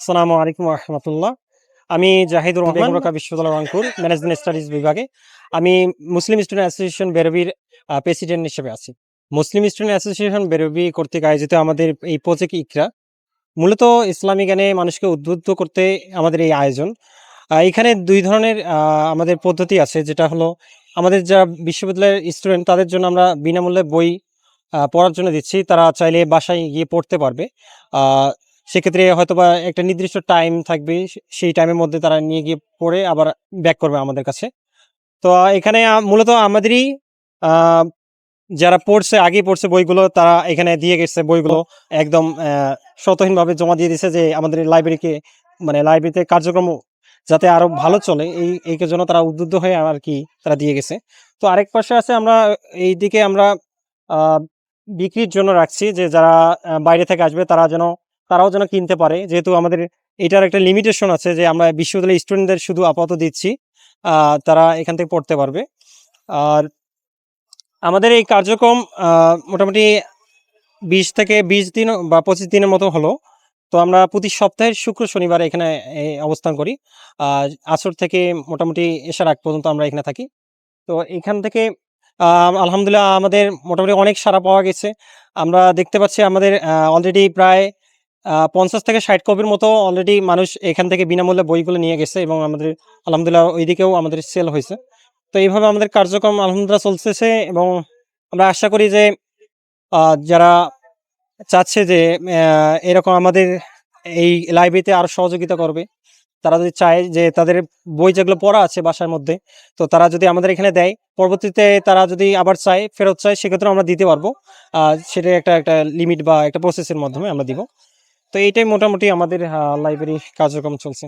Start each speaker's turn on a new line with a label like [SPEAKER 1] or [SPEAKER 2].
[SPEAKER 1] আসসালামু আলাইকুম রহমতুল্লাহ। আমি জাহিদুর রহমান ঢাকা বিশ্ববিদ্যালয় রংপুর ম্যানেজমেন্ট স্টাডিজ বিভাগে। আমি মুসলিম স্টুডেন্ট অ্যাসোসিয়েশন বেরবির প্রেসিডেন্ট হিসেবে আছি। মুসলিম স্টুডেন্ট অ্যাসোসিয়েশন বেরবি কর্তৃক আয়োজিত আমাদের এই প্রজেক্ট ইকরা মূলত ইসলামী জ্ঞানে মানুষকে উদ্বুদ্ধ করতে আমাদের এই আয়োজন। এখানে দুই ধরনের আহ, আমাদের পদ্ধতি আছে যেটা হলো আমাদের যারা বিশ্ববিদ্যালয়ের স্টুডেন্ট তাদের জন্য আমরা বিনামূল্যে বই পড়ার জন্য দিচ্ছি। তারা চাইলে বাসায় গিয়ে পড়তে পারবে। আহ, সেক্ষেত্রে হয়তো বা একটা নির্দিষ্ট টাইম থাকবে, সেই টাইমের মধ্যে তারা নিয়ে গিয়ে পড়ে আবার ব্যাক করবে আমাদের কাছে। তো, এখানে মূলত আমাদেরই যারা পড়ছে আগে পড়ছে বইগুলো, তারা এখানে দিয়ে গেছে বইগুলো। একদম শতহীনভাবে জমা দিয়ে দিছে যে আমাদের লাইব্রেরিকে মানে লাইব্রেরিতে কার্যক্রম যাতে আরও ভালো চলে, এই এই জন্য তারা উদ্বুদ্ধ হয়ে আর কি তারা দিয়ে গেছে। তো, আরেক পাশে আছে আমরা এই দিকে আমরা বিক্রির জন্য রাখছি যে যারা বাইরে থেকে আসবে, তারা যেন তারাও যেন কিনতে পারে। যেহেতু আমাদের এটার একটা লিমিটেশন আছে যে আমরা বিশ্ববিদ্যালয়ের স্টুডেন্টদের শুধু আপাতত দিচ্ছি তারা এখান থেকে পড়তে পারবে। আর আমাদের এই কার্যক্রম মোটামুটি বিশ থেকে বিশ দিন বা পঁচিশ দিনের মতো হলো। তো আমরা প্রতি সপ্তাহের শুক্র, শনিবার এখানে অবস্থান করি। আসর থেকে মোটামুটি এসার আগ পর্যন্ত আমরা এখানে থাকি। তো এখান থেকে আলহামদুলিল্লাহ আমাদের মোটামুটি অনেক সাড়া পাওয়া গেছে। আমরা দেখতে পাচ্ছি আমাদের অলরেডি প্রায় পঞ্চাশ থেকে ষাট কপির মতো অলরেডি মানুষ এখান থেকে বিনামূল্যে বইগুলো নিয়ে গেছে এবং আমাদের, আলহামদুলিল্লাহ ওইদিকেও আমাদের সেল হয়েছে। তো এইভাবে আমাদের কার্যক্রম আলহামদুলিল্লাহ চলতেছে এবং আমরা আশা করি যে যারা চাচ্ছে যে এরকম আমাদের এই লাইব্রেরিতে আরও সহযোগিতা করবে, তারা যদি চায় যে তাদের বই যেগুলো পড়া আছে বাসার মধ্যে, তো তারা যদি আমাদের এখানে দেয়, পরবর্তীতে তারা যদি আবার চায়, ফেরত চায় সেক্ষেত্রে আমরা দিতে পারব। সেটা একটা একটা লিমিট বা একটা প্রসেসের মাধ্যমে আমরা দিব। তো এইটাই মোটামুটি আমাদের লাইব্রেরি কার্যক্রম চলছে।